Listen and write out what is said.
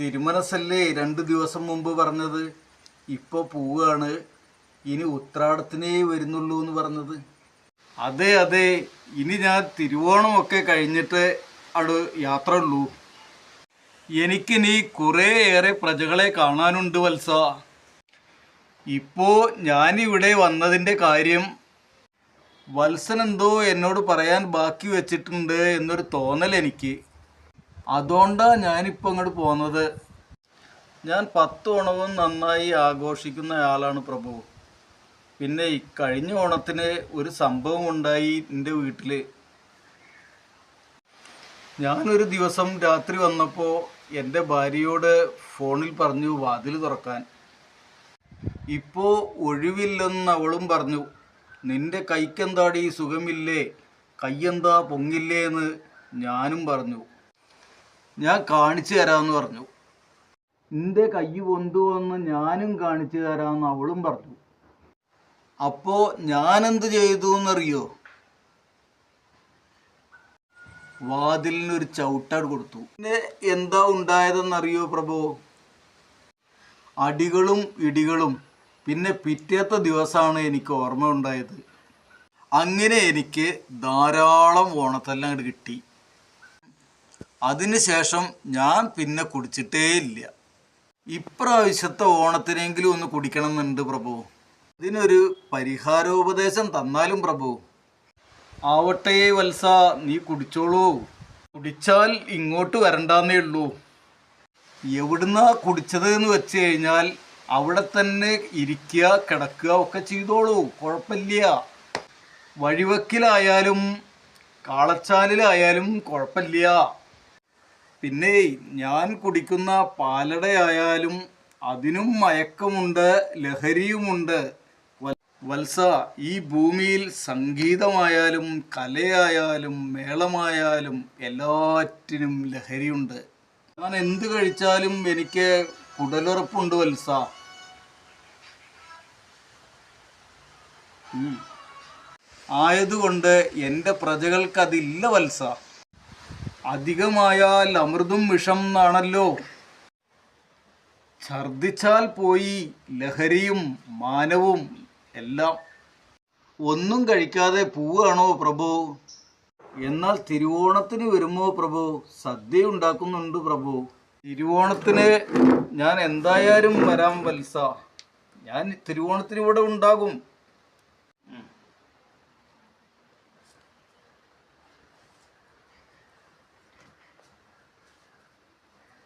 തിരുമനസല്ലേ രണ്ട് ദിവസം മുമ്പ് പറഞ്ഞത്? ഇപ്പോൾ പോവുകയാണ് ഇനി ഉത്രാടത്തിനേ വരുന്നുള്ളൂ എന്ന് പറഞ്ഞത്. അതെ അതെ. ഇനി ഞാൻ തിരുവോണമൊക്കെ കഴിഞ്ഞിട്ട് അവിടെ യാത്ര ഉള്ളൂ. എനിക്കിനി ഏറെ പ്രജകളെ കാണാനുണ്ട് വത്സ. ഇപ്പോ ഞാനിവിടെ വന്നതിന്റെ കാര്യം വത്സനെന്തോ എന്നോട് പറയാൻ ബാക്കി വെച്ചിട്ടുണ്ട് എന്നൊരു തോന്നൽ എനിക്ക് അതുകൊണ്ടാ ഞാനിപ്പോൾ അങ്ങോട്ട് പോകുന്നത്. ഞാൻ പത്ത് ഓണവും നന്നായി ആഘോഷിക്കുന്ന ആളാണ് പ്രഭു. പിന്നെ ഈ കഴിഞ്ഞ ഓണത്തിന് ഒരു സംഭവം ഉണ്ടായി എന്റെ വീട്ടിൽ ഞാനൊരു ദിവസം രാത്രി വന്നപ്പോൾ എന്റെ ഭാര്യയോട് ഫോണിൽ പറഞ്ഞു വാതിൽ തുറക്കാൻ. ഇപ്പോൾ ഒഴിവില്ലെന്ന് അവളും പറഞ്ഞു. നിന്റെ കൈക്കെന്താടി സുഖമില്ലേ? കയ്യെന്താ പൊങ്ങില്ലേ എന്ന് ഞാനും പറഞ്ഞു. ഞാൻ കാണിച്ചു തരാമെന്ന് പറഞ്ഞു. നിന്റെ കൈ കൊണ്ടുവന്ന് ഞാനും കാണിച്ചു തരാമെന്ന് അവളും പറഞ്ഞു. അപ്പോൾ ഞാനെന്ത് ചെയ്തു എന്നറിയോ വാതിലിനൊരു ചവിട്ടാട് കൊടുത്തു. പിന്നെ എന്താ ഉണ്ടായതെന്നറിയോ പ്രഭു? അടികളും ഇടികളും. പിന്നെ പിറ്റേത്തെ ദിവസമാണ് എനിക്ക് ഓർമ്മ ഉണ്ടായത് അങ്ങനെ എനിക്ക് ധാരാളം ഓണത്തെല്ലാം കിട്ടി. അതിനുശേഷം ഞാൻ പിന്നെ കുടിച്ചിട്ടേ ഇല്ല. ഇപ്രാവശ്യത്തെ ഓണത്തിനെങ്കിലും ഒന്ന് കുടിക്കണം എന്നുണ്ട് പ്രഭു. ഇതിനൊരു പരിഹാരോപദേശം തന്നാലും പ്രഭു. ആവട്ടെ വത്സ നീ കുടിച്ചോളൂ. കുടിച്ചാൽ ഇങ്ങോട്ട് വരണ്ടെന്നേ ഉള്ളൂ. എവിടുന്നാ കുടിച്ചത് എന്ന് വെച്ച് കഴിഞ്ഞാൽ അവിടെ തന്നെ ഇരിക്കുക കിടക്കുക ഒക്കെ ചെയ്തോളൂ. കുഴപ്പമില്ല. വഴിവക്കിലായാലും കാളച്ചാലിലായാലും കുഴപ്പമില്ല. പിന്നെ ഞാൻ കുടിക്കുന്ന പാലടയായാലും അതിനും മയക്കമുണ്ട് ലഹരിയുമുണ്ട്. വത്സ ഈ ഭൂമിയിൽ സംഗീതമായാലും കലയായാലും മേളമായാലും എല്ലാറ്റിനും ലഹരിയുണ്ട്. ഞാൻ എന്ത് കഴിച്ചാലും എനിക്ക് കുടലുറപ്പുണ്ട് വത്സ. ആയതുകൊണ്ട് എന്റെ പ്രജകൾക്കതില്ല വത്സ. അധികമായാൽ അമൃതും വിഷം എന്നാണല്ലോ. ഛർദിച്ചാൽ പോയി ലഹരിയും മാനവും എല്ലാം. ഒന്നും കഴിക്കാതെ പോവുകയാണോ പ്രഭു? എന്നാൽ തിരുവോണത്തിന് വരുമോ പ്രഭു? സദ്യ ഉണ്ടാക്കുന്നുണ്ട് പ്രഭു. തിരുവോണത്തിന് ഞാൻ എന്തായാലും വരാം വത്സ. ഞാൻ തിരുവോണത്തിന് ഇവിടെ ഉണ്ടാകും.